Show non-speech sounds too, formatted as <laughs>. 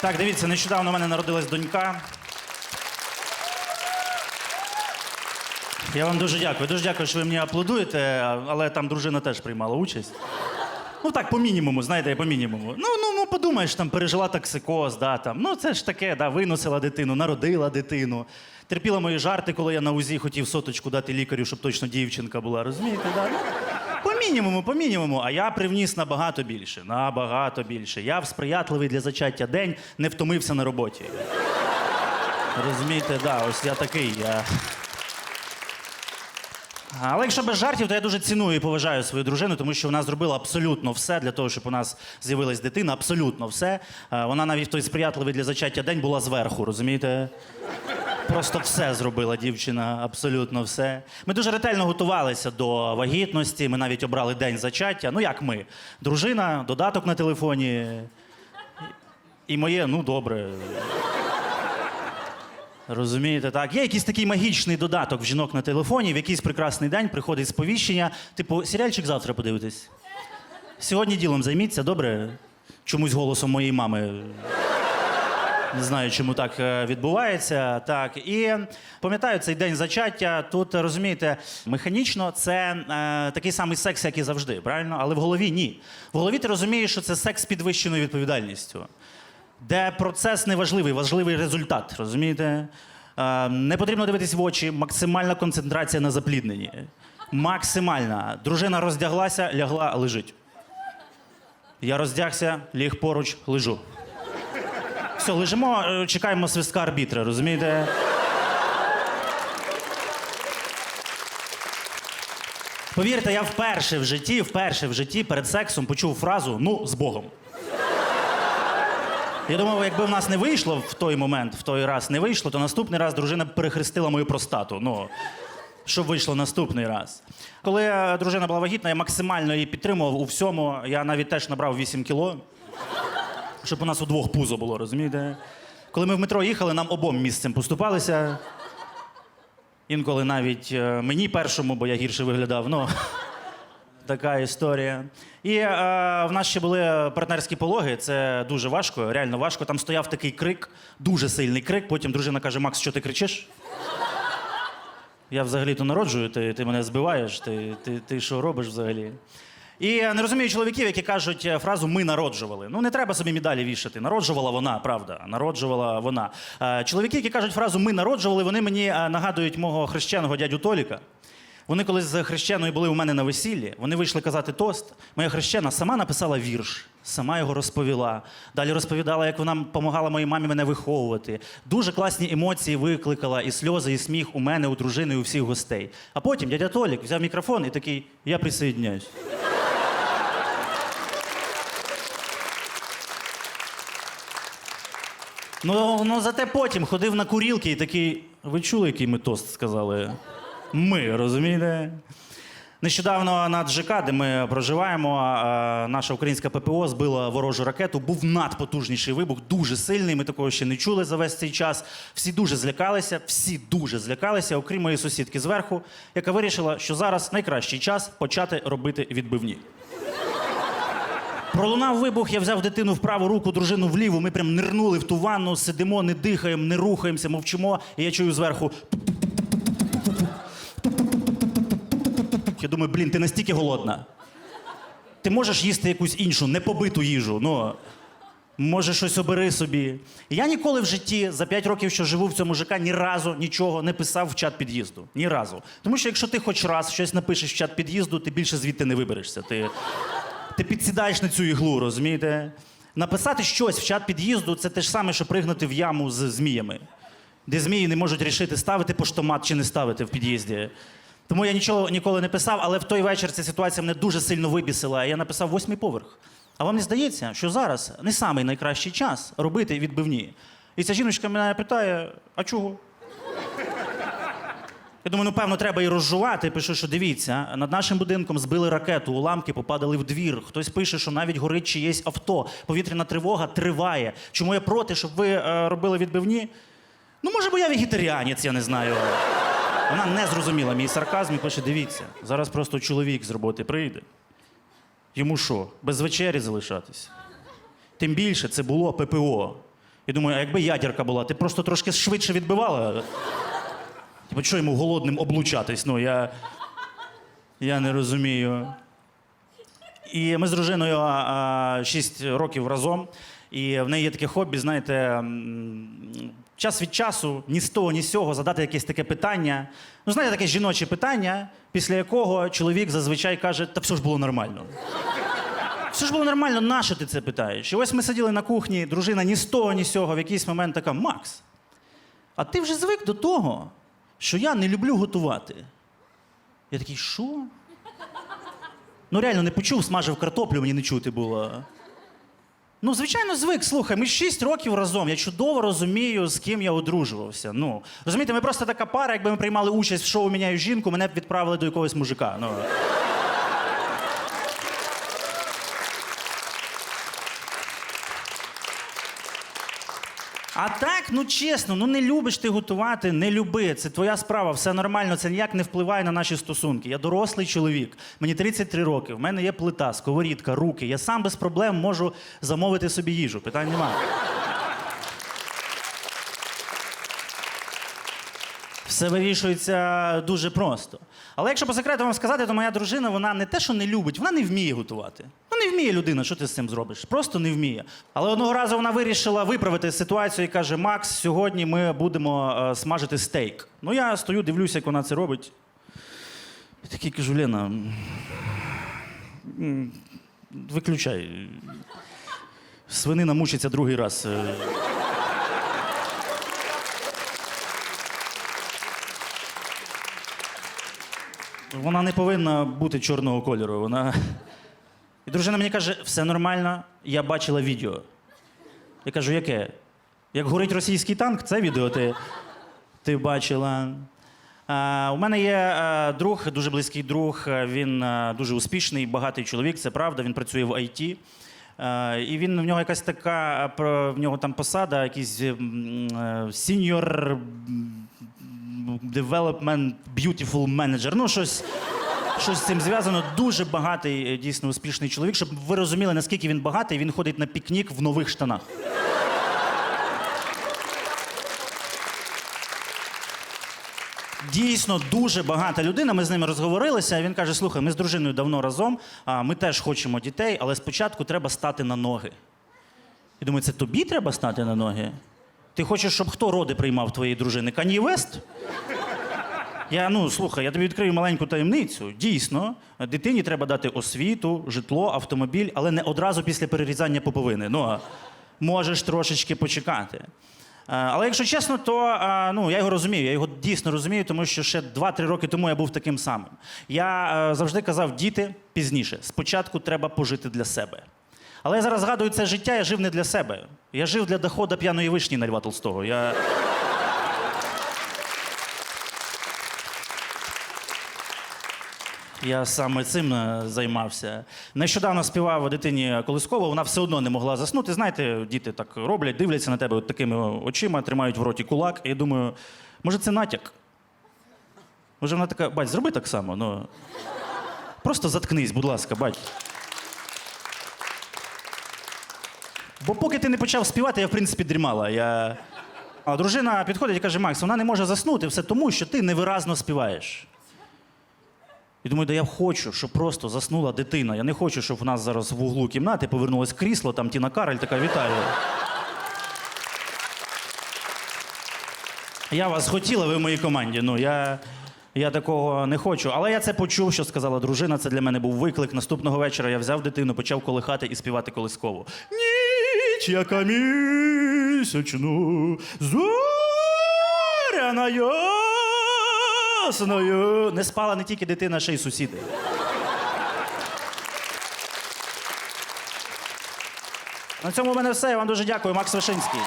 Так, дивіться, нещодавно у мене народилась донька. Я вам дуже дякую. Дуже дякую, що ви мені аплодуєте, але там дружина теж приймала участь. Ну так, по мінімуму, знаєте, по мінімуму. Ну, ну, ну подумаєш, там пережила токсикоз, да, там. Ну, це ж таке, да, виносила дитину, народила дитину. Терпіла мої жарти, коли я на УЗІ хотів соточку дати лікарю, щоб точно дівчинка була. Розумієте? Да? Мінімуму, по мінімуму. А я привніс набагато більше. Набагато більше. Я в сприятливий для зачаття день не втомився на роботі. Розумієте, да, ось я такий. Я... Але якщо без жартів, то я дуже ціную і поважаю свою дружину, тому що вона зробила абсолютно все для того, щоб у нас з'явилась дитина. Абсолютно все. Е, Вона навіть в той сприятливий для зачаття день була зверху, розумієте? Просто все зробила дівчина, абсолютно все. Ми дуже ретельно готувалися до вагітності. Ми навіть обрали день зачаття. Ну як ми? Дружина, додаток на телефоні. І моє, ну добре. Розумієте, так? Є якийсь такий магічний додаток в жінок на телефоні, в якийсь прекрасний день приходить сповіщення, типу, серіальчик завтра подивитись. Сьогодні ділом займіться, добре? Чомусь голосом моєї мами. Не знаю, чому так е, відбувається. Так. І пам'ятаю цей день зачаття. Тут розумієте, механічно це е, такий самий секс, як і завжди, правильно? Але в голові ні. В голові ти розумієш, що це секс з підвищеною відповідальністю де процес не важливий, важливий результат. Розумієте? Е, не потрібно дивитись в очі, максимальна концентрація на заплідненні. Максимальна. Дружина роздяглася, лягла, лежить. Я роздягся, ліг поруч, лежу. Все, лежимо, е, чекаємо свистка арбітра, розумієте? Повірте, я вперше в житті, вперше в житті перед сексом почув фразу ну, з Богом. Я думав, якби в нас не вийшло в той момент, в той раз не вийшло, то наступний раз дружина перехрестила мою простату. Ну, щоб вийшло наступний раз. Коли е, дружина була вагітна, я максимально її підтримував у всьому. Я навіть теж набрав 8 кіло, щоб у нас удвох пузо було, розумієте? Коли ми в метро їхали, нам обом місцем поступалися. Інколи навіть е, мені першому, бо я гірше виглядав. Ну, <laughs> така історія. І е, в нас ще були партнерські пологи. Це дуже важко, реально важко. Там стояв такий крик, дуже сильний крик. Потім дружина каже: Макс, що ти кричиш? Я взагалі-то народжую, ти, ти мене збиваєш, ти, ти, ти що робиш взагалі? І не розумію чоловіків, які кажуть е, фразу ми народжували. Ну не треба собі медалі вішати. Народжувала вона, правда. Народжувала вона. Е, Чоловіки, які кажуть фразу ми народжували, вони мені е, нагадують мого хрещеного дядю Толіка. Вони коли з хрещеною були у мене на весіллі, вони вийшли казати тост. Моя хрещена сама написала вірш, сама його розповіла. Далі розповідала, як вона допомагала моїй мамі мене виховувати. Дуже класні емоції викликала, і сльози, і сміх у мене, у дружини, у всіх гостей. А потім дядя Толік взяв мікрофон і такий: я присоединяюсь. Ну, ну зате потім ходив на курілки і такий. Ви чули, який ми тост сказали? Ми, розумієте? Нещодавно над ЖК, де ми проживаємо, наша українська ППО збила ворожу ракету. Був надпотужніший вибух, дуже сильний. Ми такого ще не чули за весь цей час. Всі дуже злякалися, всі дуже злякалися, окрім моєї сусідки зверху, яка вирішила, що зараз найкращий час почати робити відбивні. Пролунав вибух, я взяв дитину в праву руку, дружину в ліву. Ми прям нирнули в ту ванну, сидимо, не дихаємо, не рухаємося, мовчимо. І я чую зверху. Я думаю, блін, ти настільки голодна. Ти можеш їсти якусь іншу, непобиту їжу. Ну, може, щось обери собі. Я ніколи в житті, за 5 років, що живу в цьому ЖК, ні разу нічого не писав в чат під'їзду. Ні разу. Тому що якщо ти хоч раз щось напишеш в чат під'їзду, ти більше звідти не виберешся. Ти, ти підсідаєш на цю іглу, розумієте? Написати щось в чат під'їзду це те ж саме, що пригнути в яму з зміями, де змії не можуть рішити, ставити поштомат чи не ставити в під'їзді. Тому я нічого ніколи не писав, але в той вечір ця ситуація мене дуже сильно вибісила. Я написав восьмий поверх. А вам не здається, що зараз не самий найкращий час робити відбивні? І ця жіночка мене питає: а чого? Я думаю, ну певно, треба і розжувати. Пишу, що дивіться, над нашим будинком збили ракету, уламки попадали в двір. Хтось пише, що навіть горить чиєсь авто. Повітряна тривога триває. Чому я проти, щоб ви е, робили відбивні? Ну, може, бо я вегетаріанець, я не знаю. Вона не зрозуміла мій сарказм і пише: дивіться, зараз просто чоловік з роботи прийде. Йому що, без вечері залишатись? Тим більше це було ППО. І думаю, а якби ядерка була, ти просто трошки швидше відбивала. Типу, що йому голодним облучатись? Ну, я, я не розумію. І ми з дружиною а, а, 6 років разом. І в неї є таке хобі, знаєте, час від часу ні з того, ні з сього задати якесь таке питання. Ну, знаєте, таке жіноче питання, після якого чоловік зазвичай каже, та все ж було нормально. Все ж було нормально, нащо ти це питаєш? І ось ми сиділи на кухні, дружина ні з того, ні з сього, в якийсь момент така: Макс, а ти вже звик до того, що я не люблю готувати. Я такий, що? Ну, реально не почув, смажив картоплю, мені не чути було. Ну, звичайно, звик. Слухай, ми 6 років разом. Я чудово розумію, з ким я одружувався. Ну, розумієте, ми просто така пара, якби ми приймали участь в шоу Міняю жінку, мене б відправили до якогось мужика. Ну. А так, ну чесно, ну не любиш ти готувати, не люби. Це твоя справа, все нормально, це ніяк не впливає на наші стосунки. Я дорослий чоловік, мені 33 роки, в мене є плита, сковорідка, руки. Я сам без проблем можу замовити собі їжу. Питань немає. Все вирішується дуже просто. Але якщо по секрету вам сказати, то моя дружина вона не те, що не любить, вона не вміє готувати. Не вміє людина, що ти з цим зробиш? Просто не вміє. Але одного разу вона вирішила виправити ситуацію і каже: Макс, сьогодні ми будемо е, смажити стейк. Ну я стою, дивлюся, як вона це робить. І такий кажу, Лена, виключай. Свинина мучиться другий раз. Е, Вона не повинна бути чорного кольору. Вона. І дружина мені каже, все нормально, я бачила відео. Я кажу, яке? Як горить російський танк, це відео ти, ти бачила. А, у мене є е, друг, дуже близький друг. Він е, дуже успішний, багатий чоловік, це правда. Він працює в. Е, і він в нього якась така, в нього там посада, якийсь сіньор development beautiful manager. Ну, щось, щось з цим зв'язано. Дуже багатий, е, дійсно успішний чоловік. Щоб ви розуміли, наскільки він багатий, він ходить на пікнік в нових штанах. Дійсно дуже багата людина. Ми з ними розговорилися. Він каже: слухай, ми з дружиною давно разом, а ми теж хочемо дітей, але спочатку треба стати на ноги. І думаю, це тобі треба стати на ноги? Ти хочеш, щоб хто роди приймав твоєї дружини? Кані Вест? Я ну слухай, я тобі відкрию маленьку таємницю. Дійсно, дитині треба дати освіту, житло, автомобіль, але не одразу після перерізання поповини. Ну можеш трошечки почекати. Е, Але якщо чесно, то е, ну я його розумію. Я його дійсно розумію, тому що ще 2-3 роки тому я був таким самим. Я е, завжди казав, діти пізніше. Спочатку треба пожити для себе. Але я зараз згадую це життя, я жив не для себе. Я жив для доходу п'яної вишні на Льва Толстого. Я... Я саме цим е, займався. Нещодавно співав дитині Колисково, вона все одно не могла заснути. Знаєте, діти так роблять, дивляться на тебе от такими очима, тримають в роті кулак. І я думаю, може, це натяк? Може, вона така, бать, зроби так само. Ну, просто заткнись, будь ласка, бать. Бо поки ти не почав співати, я в принципі дрімала. Я... А дружина підходить і каже: Макс, вона не може заснути все тому, що ти невиразно співаєш. І думаю, да я хочу, щоб просто заснула дитина. Я не хочу, щоб в нас зараз в углу кімнати повернулось крісло, там Тіна Кароль така вітаю. Я вас хотіла, ви в моїй команді. Ну, я, я такого не хочу. Але я це почув, що сказала дружина. Це для мене був виклик. Наступного вечора я взяв дитину, почав колихати і співати колисково. Ніч, яка місячну, зоряна ясною. Не спала не тільки дитина, ще й сусіди. На цьому в мене все. Я вам дуже дякую, Макс Вишинський.